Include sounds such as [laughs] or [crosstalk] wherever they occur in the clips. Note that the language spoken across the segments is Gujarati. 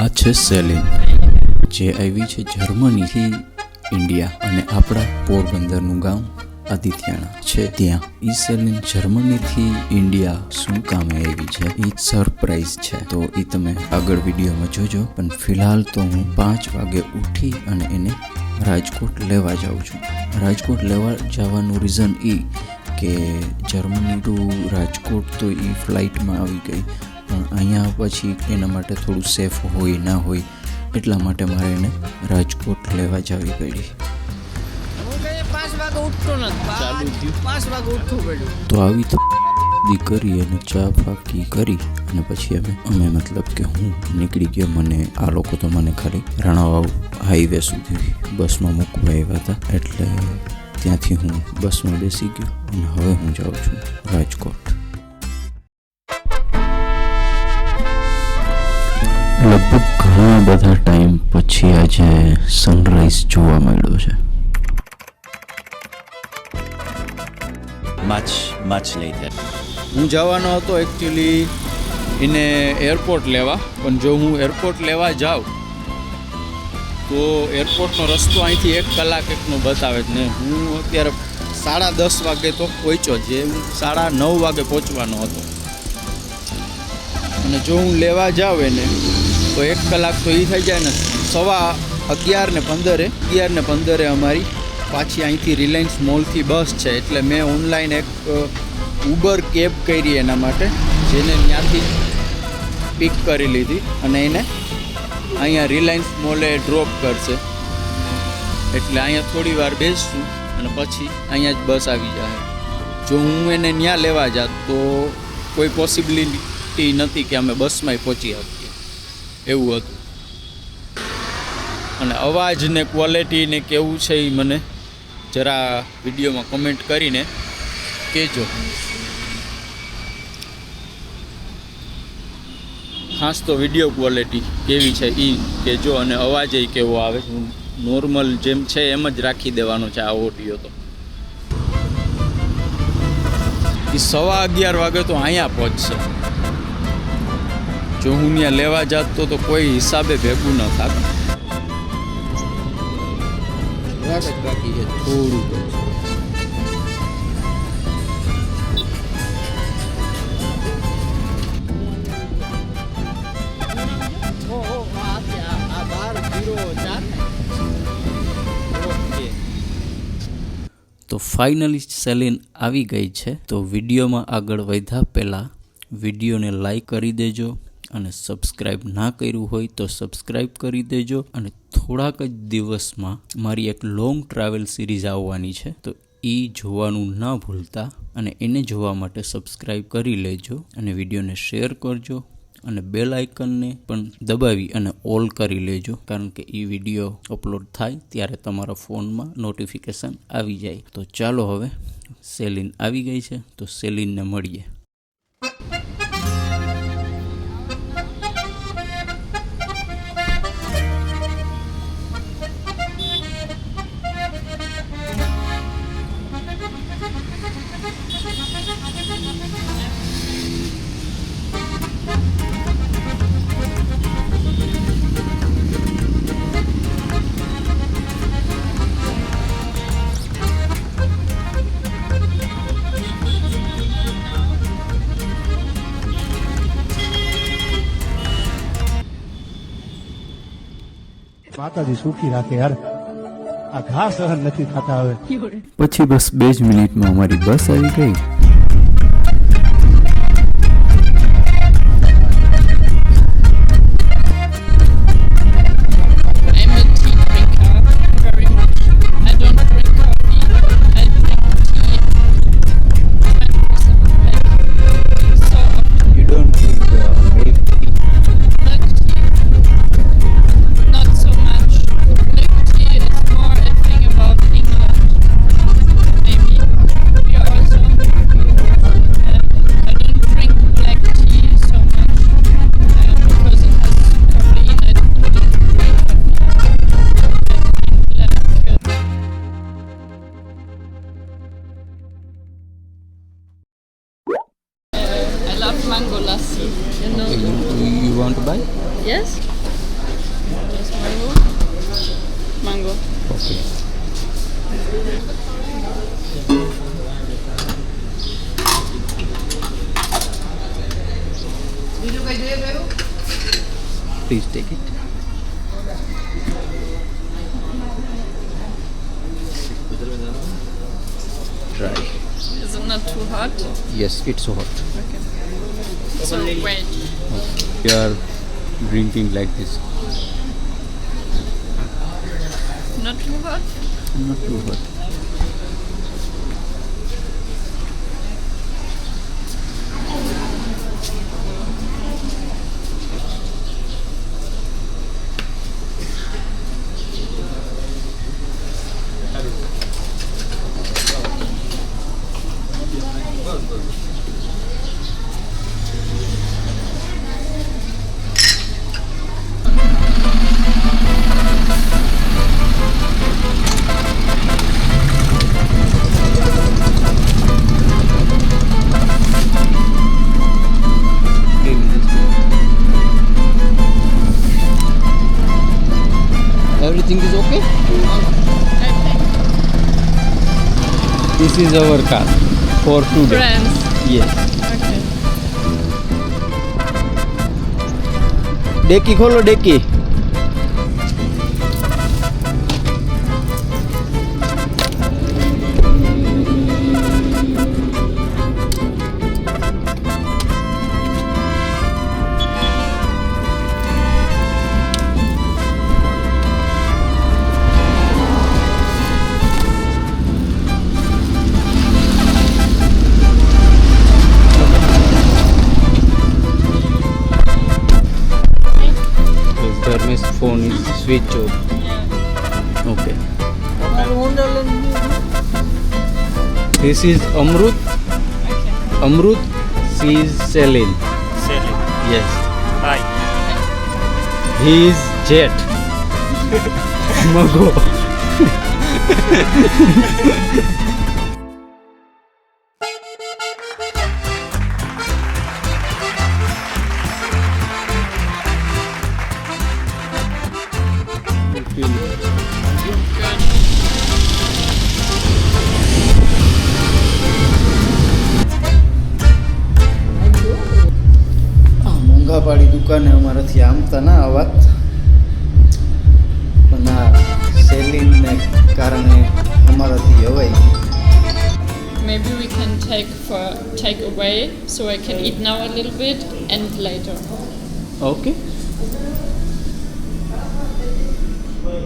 આ છે સેલિન, જે આવી છે જર્મનીથી ઇન્ડિયા અને આપણા પોરબંદરનું ગામ આદિત્યાણા છે ત્યાં. ઈ સેલિન જર્મનીથી ઇન્ડિયા શું કામે આવી છે? એ સરપ્રાઈઝ છે. તો એ તમે આગળ વિડીયોમાં જોજો. પણ ફિલહાલ તો હું પાંચ વાગે ઉઠી અને એને રાજકોટ લેવા જાઉં છું. રાજકોટ લેવા જવાનું રીઝન એ કે જર્મની ટુ રાજકોટ તો એ ફ્લાઇટમાં આવી ગઈ. પણ અહીંયા પછી એના માટે થોડું સેફ હોય ના હોય એટલા માટે મારે એને રાજકોટ લેવા જવી પડી. તો આવી તો દીકરી અને ચા ફાકી કરી અને પછી અમે અમે મતલબ કે હું નીકળી ગયો. મને આ લોકો તો મને ખાલી રણાવાવ હાઈવે સુધી બસમાં મૂકવા આવ્યા હતા. એટલે ત્યાંથી હું બસમાં બેસી ગયો અને હવે હું જાઉં છું રાજકોટ. લગભગ ઘણા બધા ટાઈમ પછી આજે સનરાઈઝ જોવા મળ્યો છે માછ much later. હું જવાનો હતો એકચ્યુઅલી એને એરપોર્ટ લેવા પણ જો હું એરપોર્ટ લેવા જાઉં તો એરપોર્ટનો રસ્તો અહીંથી એક કલાક એકનો બતાવે છે ને હું અત્યારે સાડા દસ વાગે તો પહોંચ્યો જે હું સાડા નવ વાગે પહોંચવાનો હતો અને જો હું લેવા જાઉં એને તો એક કલાક તો એ થઈ જાય ને સવા અગિયાર ને પંદરે, અગિયાર ને પંદરે અમારી પાછી અહીંથી રિલાયન્સ મોલથી બસ છે. એટલે મેં ઓનલાઈન એક ઉબર કેબ કરી એના માટે, જેને ત્યાંથી પિક કરી લીધી અને એને અહીંયા રિલાયન્સ મોલે ડ્રોપ કરશે. એટલે અહીંયા થોડી વાર બેસશું અને પછી અહીંયા જ બસ આવી જાય. જો હું એને ત્યાં લેવા જાત તો કોઈ પોસિબિલિટી નથી કે અમે બસમાંય પહોંચી શકીએ એવું હતું. અને અવાજ ને ક્વોલિટી ને કેવું છે એ મને જરા વિડીયોમાં કમેન્ટ કરીને કહેજો. ખાસ તો વીડિયો ક્વોલિટી કેવી છે એ કહેજો અને અવાજ એ કેવો આવે છે. નોર્મલ જેમ છે એમ જ રાખી દેવાનો છે આ ઓડિયો તો. એ સવા અગિયાર વાગે તો અહીંયા પહોંચશે. જો હું ત્યાં લેવા જાત તો તો કોઈ હિસાબે ભેગું ન થાત. થોડું તો. ફાઇનલી સેલિન આવી ગઈ છે. તો વિડીયોમાં આગળ વધ્યા પહેલાં વિડીયોને લાઈક કરી દેજો. અને સબસ્ક્રાઈબ ના કર્યું હોય તો સબસ્ક્રાઈબ કરી દેજો અને થોડાક જ દિવસમાં મારી એક લોંગ ટ્રાવેલ સિરીઝ આવવાની છે. તો એ જોવાનું ના ભૂલતા અને એને જોવા માટે સબસ્ક્રાઈબ કરી લેજો અને વિડીયોને શેર કરજો અને બેલ આઇકનને પણ દબાવી અને ઓલ કરી લેજો. કારણ કે એ વીડિયો અપલોડ થાય ત્યારે તમારા ફોનમાં નોટિફિકેશન આવી જાય. તો ચાલો હવે સેલિન આવી ગઈ છે. તો સેલિનને મળીએ. માતાજી સુખી રાખે યાર આ ઘા સહન નથી થતા હવે. પછી બસ બે જ મિનિટમાં અમારી બસ આવી ગઈ. Yes? Yes, mango. Mango. Okay. Please take it. Try. Is it not too hot? Yes, it's so hot. Okay. So wait. Okay. You are drinking like this Not too hot? not too hot everything is okay? Okay. This is our car for two days. Friends. Yes. Okay. Deki kholo deki. Sweet tube. Okay. This is Amrut. Amrut, she is selling. Selling. Yes. Hi. He is Jet. [laughs] Mago. [laughs] દુકાને અમારાથી આમતા ના અવાત પણ આ સેલિંગને કારણે અમારાથી હવાઈ Maybe we can take for take away so I can eat now a little bit and later. Okay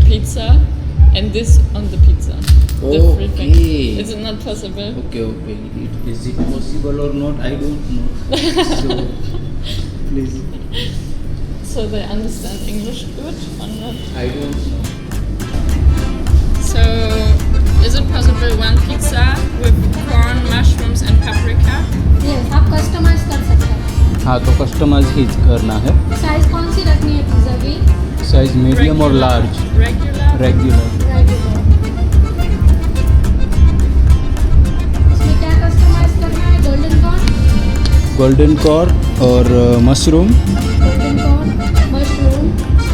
Pizza and this on the pizza. The free thing. Okay. Is it not possible? Okay okay is it possible or not I don't know [laughs] so please so they understand English good or not? I don't know. So, is it possible one pizza with corn, mushrooms and paprika? Yes, आप customize कर सकते हैं. हाँ तो customize ही करना है. Size कौन सी रखनी है pizza की? Size medium or large. Regular. Regular. Regular. इसमें क्या? Golden corn. Golden corn और मशरूम. Uh,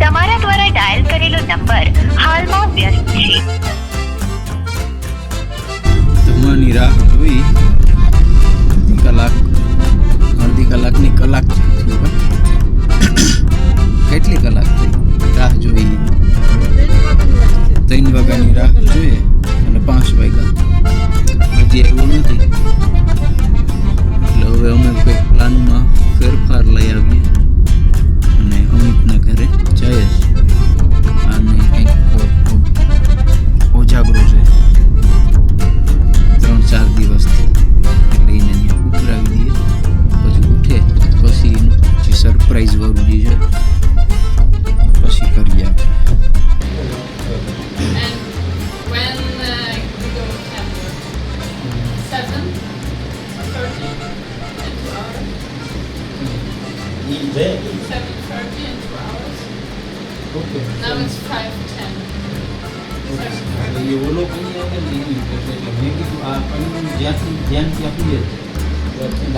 તમારા દ્વારા ડાયલ કરેલો નંબર હાલમાં વ્યસ્ત છે. તમારી રાહ જોઈ કલાક, અડધી કલાકની કલાક કેટલી કલાક થઈ? રાહ જોઈ? ત્રણ વાગ્યાની રાહ જોઈએ?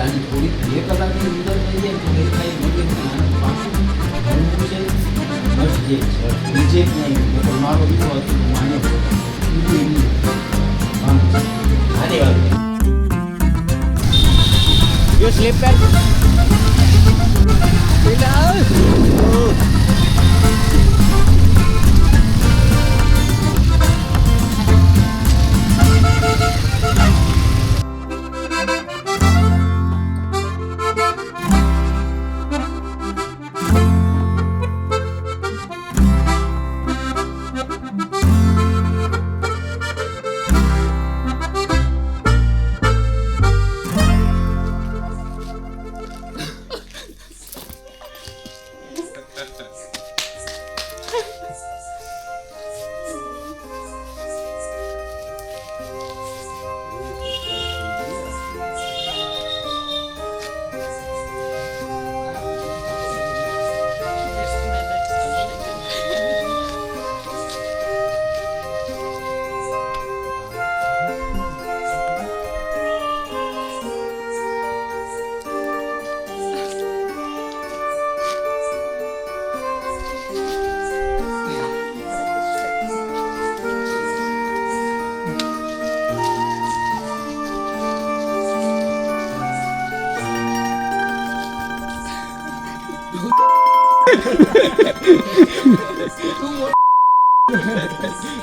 તો દાદી થોડીક બે કલાકની અંદર થઈ જાય તો એ કાંઈ મગે નહીં. આને પાછું ભરવું છે બસ જે છે બીજે ક્યાંય નહીં. નકર મારો વિચાર હતો કે હું આને બીજું નહીં. આમ. આને વાત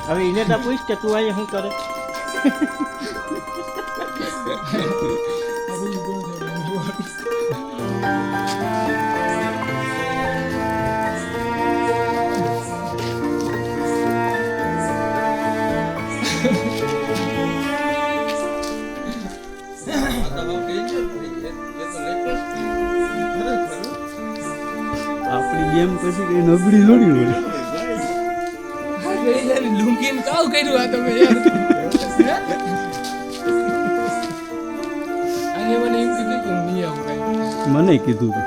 હવે એને તો પૂછ કે તું અહીંયા શું કરે? આપણી ગેમ પછી કઈ નબળી જોડી હોય. લુંગીને કાવ કર્યું આ તમે યાર અને મને એમ કીધું કે હું નહીં આવું કાંઈ મને કીધું તું.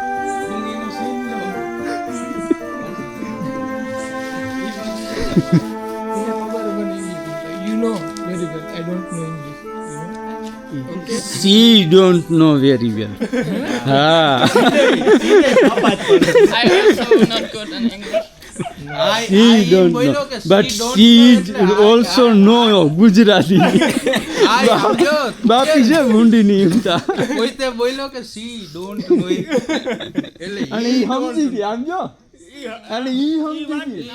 You know very well. I don't know English. You know? She don't know very well. હા I also not good in English. [laughs] she don't know. but she also know Gujarati બાકી છે ભૂંડી ની હિંમતા કોઈ તે બોલ્યો કે સી ડોન્ટ નો એટલે અને ઈ સમજી ગઈ આમ જો અને ઈ સમજી ગઈ